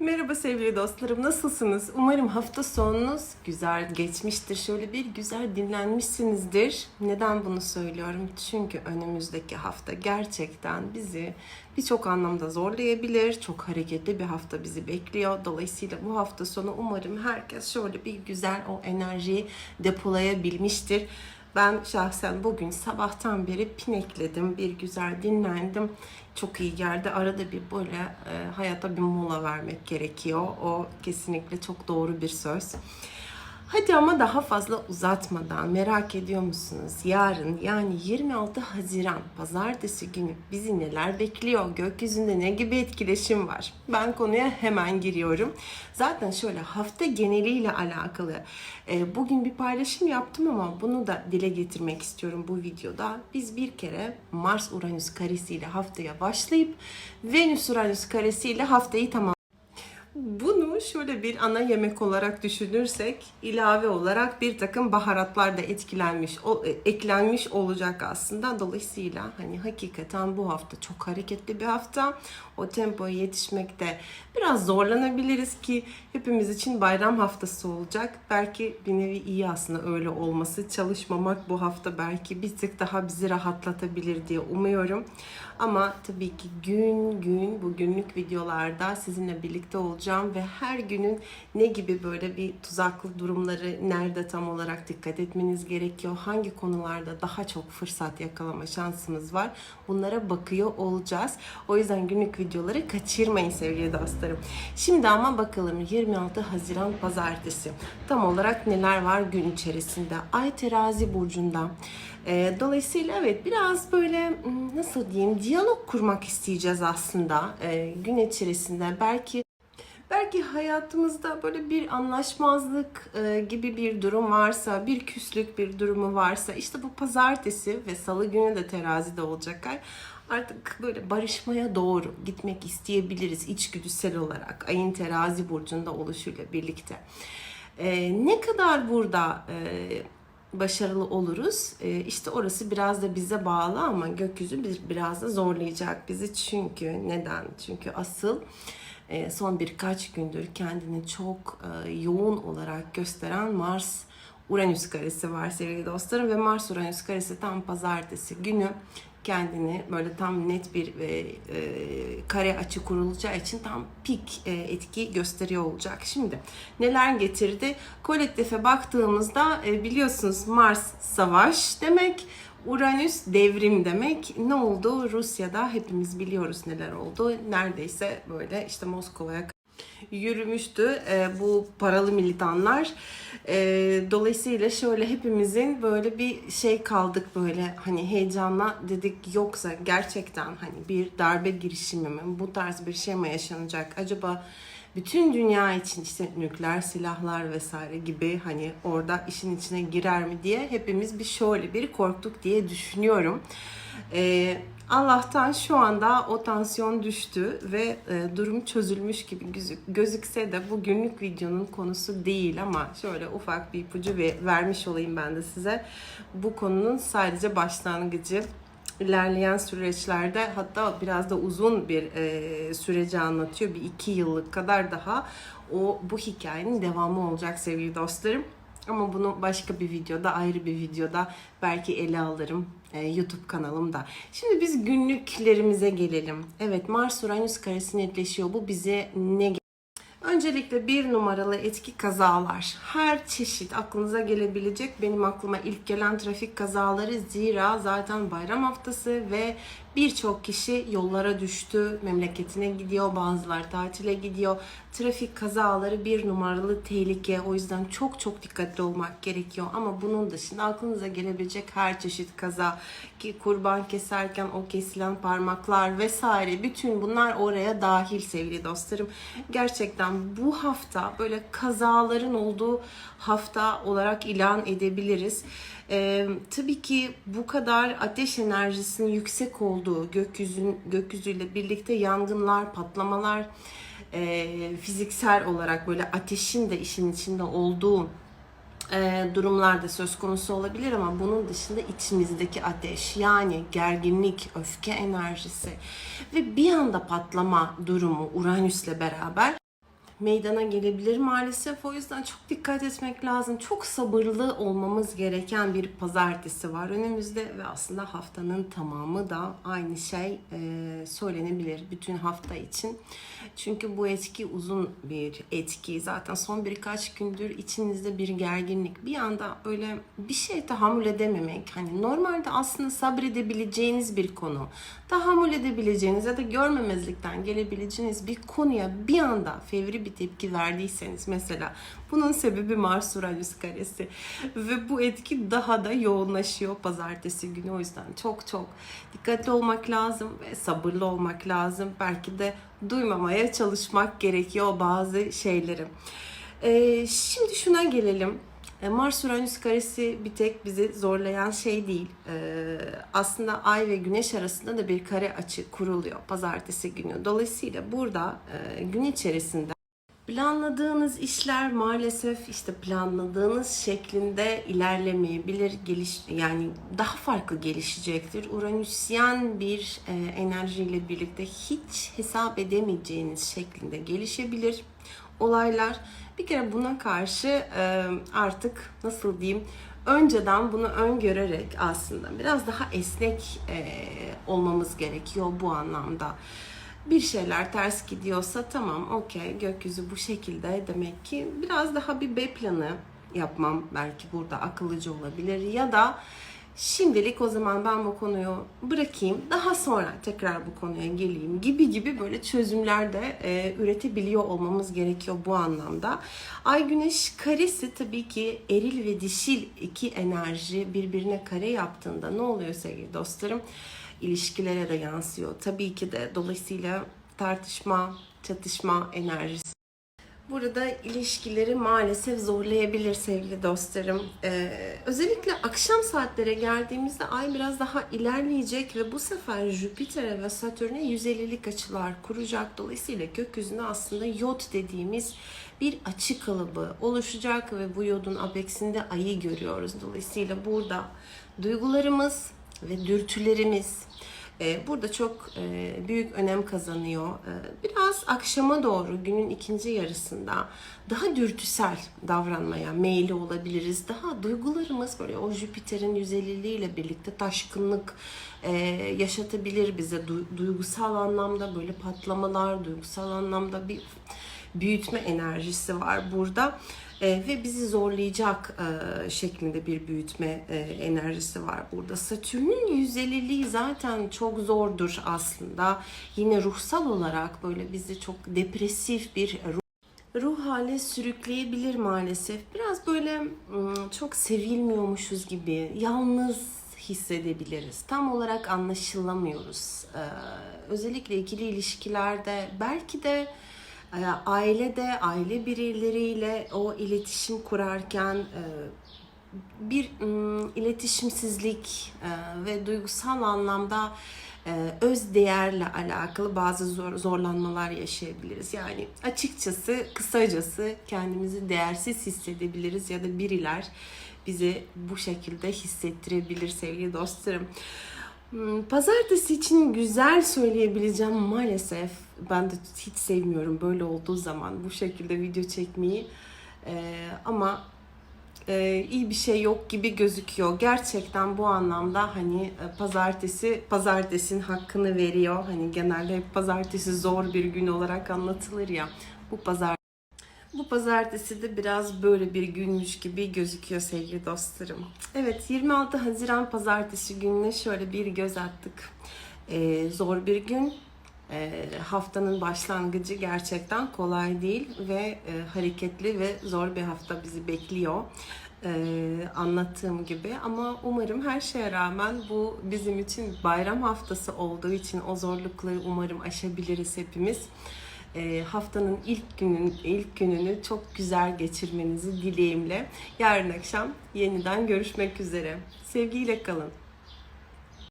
Merhaba sevgili dostlarım, nasılsınız? Umarım hafta sonunuz güzel geçmiştir. Şöyle bir güzel dinlenmişsinizdir. Neden bunu söylüyorum? Çünkü önümüzdeki hafta gerçekten bizi birçok anlamda zorlayabilir. Çok hareketli bir hafta bizi bekliyor. Dolayısıyla bu hafta sonu umarım herkes şöyle bir güzel o enerjiyi depolayabilmiştir. Ben şahsen bugün sabahtan beri pinekledim, bir güzel dinlendim. Çok iyi geldi. Arada bir böyle e, hayata bir mola vermek gerekiyor. O kesinlikle çok doğru bir söz. Hadi ama daha fazla uzatmadan merak ediyor musunuz? Yarın yani 26 Haziran pazartesi günü bizi neler bekliyor? Gökyüzünde ne gibi etkileşim var? Ben konuya hemen giriyorum. Zaten şöyle hafta geneliyle alakalı e, bugün bir paylaşım yaptım ama bunu da dile getirmek istiyorum bu videoda. Biz bir kere Mars Uranüs karesiyle haftaya başlayıp Venüs Uranüs karesiyle haftayı tamam şöyle bir ana yemek olarak düşünürsek ilave olarak bir takım baharatlar da etkilenmiş, o, e, eklenmiş olacak aslında. Dolayısıyla hani hakikaten bu hafta çok hareketli bir hafta. O tempoya yetişmekte biraz zorlanabiliriz ki hepimiz için bayram haftası olacak. Belki bir nevi iyi aslında öyle olması. Çalışmamak bu hafta belki bir tık daha bizi rahatlatabilir diye umuyorum. Ama tabii ki gün gün bu günlük videolarda sizinle birlikte olacağım ve her günün ne gibi böyle bir tuzaklı durumları nerede tam olarak dikkat etmeniz gerekiyor, hangi konularda daha çok fırsat yakalama şansımız var bunlara bakıyor olacağız. O yüzden günlük videoları kaçırmayın sevgili dostlarım. Şimdi ama bakalım 26 Haziran Pazartesi tam olarak neler var gün içerisinde. Ay terazi burcunda. E, dolayısıyla evet biraz böyle hmm, nasıl diyeyim diyalog kurmak isteyeceğiz aslında e, gün içerisinde. Belki Belki hayatımızda böyle bir anlaşmazlık e, gibi bir durum varsa, bir küslük bir durumu varsa, işte bu pazartesi ve salı günü de terazide olacak ay. Artık böyle barışmaya doğru gitmek isteyebiliriz içgüdüsel olarak ayın terazi burcunda oluşuyla birlikte. E, ne kadar burada e, başarılı oluruz. E, işte orası biraz da bize bağlı ama gökyüzü bir, biraz da zorlayacak bizi. Çünkü neden? Çünkü asıl e, son birkaç gündür kendini çok e, yoğun olarak gösteren Mars Uranüs karesi var sevgili dostlarım ve Mars Uranüs karesi tam pazartesi günü kendini böyle tam net bir e, e, kare açı kurulacağı için tam pik e, etki gösteriyor olacak. Şimdi neler getirdi? Kolektife baktığımızda e, biliyorsunuz Mars savaş demek. Uranüs devrim demek. Ne oldu? Rusya'da hepimiz biliyoruz neler oldu. Neredeyse böyle işte Moskova'ya yürümüştü e, bu paralı militanlar. E, dolayısıyla şöyle hepimizin böyle bir şey kaldık böyle hani heyecanla dedik yoksa gerçekten hani bir darbe girişimi mi bu tarz bir şey mi yaşanacak acaba bütün dünya için işte nükleer silahlar vesaire gibi hani orada işin içine girer mi diye hepimiz bir şöyle bir korktuk diye düşünüyorum. Ee, Allah'tan şu anda o tansiyon düştü ve e, durum çözülmüş gibi gözük, gözükse de bu günlük videonun konusu değil ama şöyle ufak bir ipucu ve vermiş olayım ben de size. Bu konunun sadece başlangıcı ilerleyen süreçlerde hatta biraz da uzun bir e, süreci anlatıyor. Bir iki yıllık kadar daha o bu hikayenin devamı olacak sevgili dostlarım. Ama bunu başka bir videoda, ayrı bir videoda belki ele alırım YouTube kanalımda. Şimdi biz günlüklerimize gelelim. Evet Mars Uranüs karesi netleşiyor. Bu bize ne Öncelikle bir numaralı etki kazalar. Her çeşit aklınıza gelebilecek benim aklıma ilk gelen trafik kazaları zira zaten bayram haftası ve birçok kişi yollara düştü, memleketine gidiyor, bazılar tatile gidiyor. Trafik kazaları bir numaralı tehlike. O yüzden çok çok dikkatli olmak gerekiyor. Ama bunun dışında aklınıza gelebilecek her çeşit kaza ki kurban keserken o kesilen parmaklar vesaire bütün bunlar oraya dahil sevgili dostlarım. Gerçekten bu hafta böyle kazaların olduğu hafta olarak ilan edebiliriz. Ee, tabii ki bu kadar ateş enerjisinin yüksek olduğu gökyüzün gökyüzüyle birlikte yangınlar, patlamalar, e, fiziksel olarak böyle ateşin de işin içinde olduğu e, durumlarda söz konusu olabilir ama bunun dışında içimizdeki ateş yani gerginlik, öfke enerjisi ve bir anda patlama durumu Uranüs'le beraber meydana gelebilir maalesef. O yüzden çok dikkat etmek lazım. Çok sabırlı olmamız gereken bir pazartesi var önümüzde ve aslında haftanın tamamı da aynı şey e, söylenebilir bütün hafta için. Çünkü bu etki uzun bir etki. Zaten son birkaç gündür içinizde bir gerginlik. Bir anda öyle bir şey tahammül edememek. Hani normalde aslında sabredebileceğiniz bir konu. Tahammül edebileceğiniz ya da görmemezlikten gelebileceğiniz bir konuya bir anda fevri bir tepki verdiyseniz mesela bunun sebebi Mars Uranüs karesi ve bu etki daha da yoğunlaşıyor pazartesi günü o yüzden çok çok dikkatli olmak lazım ve sabırlı olmak lazım belki de duymamaya çalışmak gerekiyor bazı şeyleri. Ee, şimdi şuna gelelim. E, Mars Uranüs karesi bir tek bizi zorlayan şey değil. Ee, aslında Ay ve Güneş arasında da bir kare açı kuruluyor pazartesi günü. Dolayısıyla burada e, gün içerisinde Planladığınız işler maalesef işte planladığınız şeklinde ilerlemeyebilir, geliş yani daha farklı gelişecektir. Uranüsyen bir e, enerjiyle birlikte hiç hesap edemeyeceğiniz şeklinde gelişebilir olaylar. Bir kere buna karşı e, artık nasıl diyeyim önceden bunu öngörerek aslında biraz daha esnek e, olmamız gerekiyor bu anlamda bir şeyler ters gidiyorsa tamam okey gökyüzü bu şekilde demek ki biraz daha bir B planı yapmam belki burada akıllıca olabilir ya da şimdilik o zaman ben bu konuyu bırakayım daha sonra tekrar bu konuya geleyim gibi gibi böyle çözümler de e, üretebiliyor olmamız gerekiyor bu anlamda. Ay güneş karesi tabii ki eril ve dişil iki enerji birbirine kare yaptığında ne oluyor sevgili dostlarım? İlişkilere de yansıyor. Tabii ki de dolayısıyla tartışma, çatışma enerjisi. Burada ilişkileri maalesef zorlayabilir sevgili dostlarım. Ee, özellikle akşam saatlere geldiğimizde ay biraz daha ilerleyecek ve bu sefer Jüpiter'e ve Satürn'e 150'lik açılar kuracak. Dolayısıyla gökyüzünde aslında yod dediğimiz bir açı kalıbı oluşacak ve bu yodun apeksinde ayı görüyoruz. Dolayısıyla burada duygularımız, ve dürtülerimiz e, burada çok e, büyük önem kazanıyor. E, biraz akşama doğru günün ikinci yarısında daha dürtüsel davranmaya meyilli olabiliriz. Daha duygularımız böyle o Jüpiter'in 150'liği ile birlikte taşkınlık yaşatabilir bize. duygusal anlamda böyle patlamalar, duygusal anlamda bir büyütme enerjisi var burada e, ve bizi zorlayacak e, şeklinde bir büyütme e, enerjisi var burada. Satürn'ün 150'liği zaten çok zordur aslında. Yine ruhsal olarak böyle bizi çok depresif bir ruh ruh hale sürükleyebilir maalesef. Biraz böyle çok sevilmiyormuşuz gibi, yalnız hissedebiliriz. Tam olarak anlaşılamıyoruz. Ee, özellikle ikili ilişkilerde belki de ailede, aile bireyleriyle o iletişim kurarken e, bir iletişimsizlik e, ve duygusal anlamda e, öz değerle alakalı bazı zor, zorlanmalar yaşayabiliriz. Yani açıkçası, kısacası kendimizi değersiz hissedebiliriz ya da biriler bizi bu şekilde hissettirebilir sevgili dostlarım. Hmm, pazartesi için güzel söyleyebileceğim maalesef. Ben de hiç sevmiyorum böyle olduğu zaman bu şekilde video çekmeyi. Ee, ama e, iyi bir şey yok gibi gözüküyor. Gerçekten bu anlamda hani e, pazartesi pazartesinin hakkını veriyor. Hani genelde hep pazartesi zor bir gün olarak anlatılır ya. Bu pazar bu pazartesi de biraz böyle bir günmüş gibi gözüküyor sevgili dostlarım. Evet 26 Haziran pazartesi gününe şöyle bir göz attık. Ee, zor bir gün. Ee, haftanın başlangıcı gerçekten kolay değil ve e, hareketli ve zor bir hafta bizi bekliyor. Ee, anlattığım gibi ama umarım her şeye rağmen bu bizim için bayram haftası olduğu için o zorlukları umarım aşabiliriz hepimiz e, haftanın ilk günün ilk gününü çok güzel geçirmenizi dileğimle. Yarın akşam yeniden görüşmek üzere. Sevgiyle kalın.